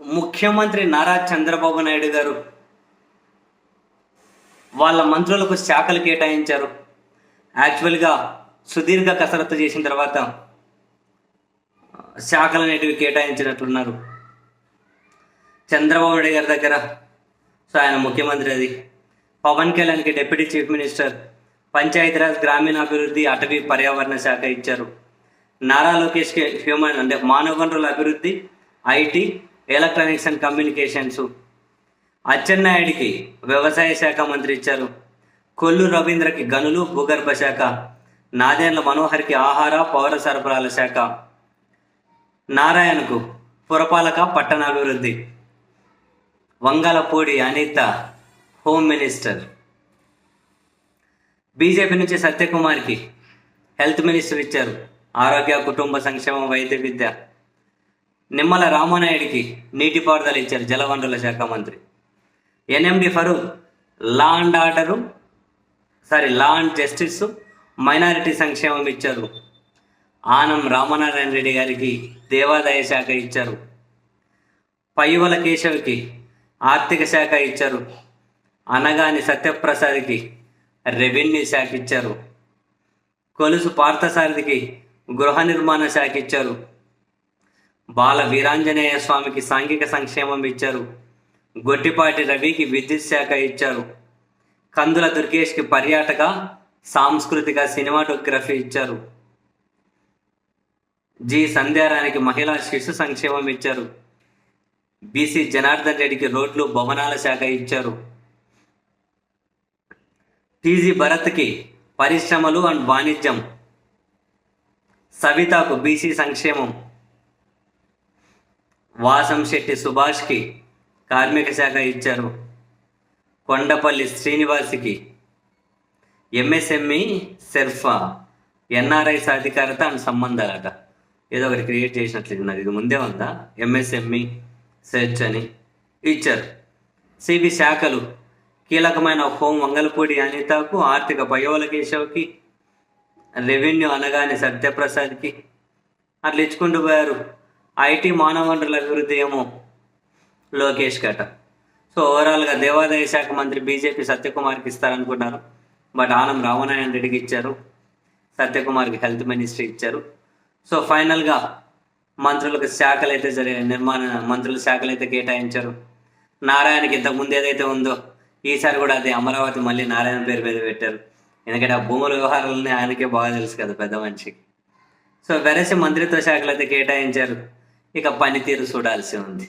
ముఖ్యమంత్రి నారా చంద్రబాబు నాయుడు గారు వాళ్ళ మంత్రులకు శాఖలు కేటాయించారు. యాక్చువల్గా సుదీర్ఘ కసరత్తు చేసిన తర్వాత శాఖలు అనేటివి కేటాయించినట్లున్నారు. చంద్రబాబు నాయుడు గారి దగ్గర సో ఆయన ముఖ్యమంత్రి అది. పవన్ కళ్యాణ్కి డిప్యూటీ చీఫ్ మినిస్టర్ పంచాయతీరాజ్ గ్రామీణాభివృద్ధి అటవీ పర్యావరణ శాఖ ఇచ్చారు. నారా లోకేష్కి హ్యూమన్ అంటే మానవ వనరుల అభివృద్ధి ఐటీ ఎలక్ట్రానిక్స్ అండ్ కమ్యూనికేషన్స్. అచ్చెన్నాయుడికి వ్యవసాయ శాఖ మంత్రి ఇచ్చారు. కొల్లు రవీంద్రకి గనులు భూగర్భ శాఖ. నాదేండ్ల మనోహర్కి ఆహార పౌర సరఫరాల శాఖ. నారాయణకు పురపాలక పట్టణాభివృద్ధి. Vangalapudi Anitha home minister. BJP నుంచి సత్యకుమార్కి హెల్త్ మినిస్టర్ ఇచ్చారు. ఆరోగ్య కుటుంబ సంక్షేమ వైద్య విద్య. నిమ్మల రామనాయుడికి నీటిపారుదల ఇచ్చారు జలవనరుల శాఖ మంత్రి. NMD Farooq law and order sorry law and justice minority సంక్షేమం ఇచ్చారు. ఆనం రామనారాయణ రెడ్డి గారికి దేవాదాయ శాఖ ఇచ్చారు. పయ్యువల కేశవ్కి ఆర్థిక శాఖ ఇచ్చారు. అనగాని సత్యప్రసాద్కి రెవెన్యూ శాఖ ఇచ్చారు. కొలుసు పార్థసారథికి గృహ నిర్మాణ శాఖ ఇచ్చారు. బాల వీరాంజనేయ స్వామికి సాంఘిక సంక్షేమం ఇచ్చారు. గొట్టిపాటి రవికి విద్యుత్ శాఖ ఇచ్చారు. కందుల దుర్గేష్కి పర్యాటక సాంస్కృతిక సినిమాటోగ్రఫీ ఇచ్చారు. జి సంధ్యారానికి మహిళా శిశు సంక్షేమం ఇచ్చారు. బీసీ జనార్దన్ రెడ్డికి రోడ్లు భవనాల శాఖ ఇచ్చారు. టీజీ భరత్కి పరిశ్రమలు అండ్ వాణిజ్యం. సవితకు బీసీ సంక్షేమం. వాసం శెట్టి సుభాష్కి కార్మిక శాఖ ఇచ్చారు. కొండపల్లి శ్రీనివాస్కి. ఎంఎస్ఎంఈ సెర్ఫా ఎన్ఆర్ఐ సాధికారత అండ్ సంబంధాలట. ఏదో ఒకటి క్రియేట్ చేసినట్లు ఉన్నది. ఇది ముందే ఉందా? ఎంఎస్ఎంఈ సెర్చ్ అని ఇచ్చారు. సిబి శాఖలు కీలకమైన హోం మంగళపూడి అనితకు ఆర్థిక పయోల కేశవ్కి రెవెన్యూ అనగానే సత్యప్రసాద్కి అట్లా ఇచ్చుకుంటూ పోయారు. ఐటీ మానవ వనరుల అభివృద్ధి ఏమో లోకేష్ కట. సో ఓవరాల్గా దేవాదాయ శాఖ మంత్రి బీజేపీ సత్యకుమార్కి ఇస్తారనుకున్నారు. బట్ ఆనం రామనారాయణ రెడ్డికి ఇచ్చారు. సత్యకుమార్కి హెల్త్ మినిస్ట్రీ ఇచ్చారు. సో ఫైనల్గా మంత్రులకు శాఖలు అయితే జరిగాయి నిర్మాణ మంత్రుల శాఖలు అయితే కేటాయించారు. నారాయణకి ఇంతకు ముందు ఏదైతే ఉందో ఈసారి కూడా అది అమరావతి మళ్ళీ నారాయణ పేరు మీద పెట్టారు. ఎందుకంటే ఆ భూముల వ్యవహారాలని ఆయనకే బాగా తెలుసు కదా పెద్ద మనిషికి. సో వెరసి మంత్రిత్వ శాఖలు అయితే కేటాయించారు. ఇక పనితీరు చూడాల్సి ఉంది.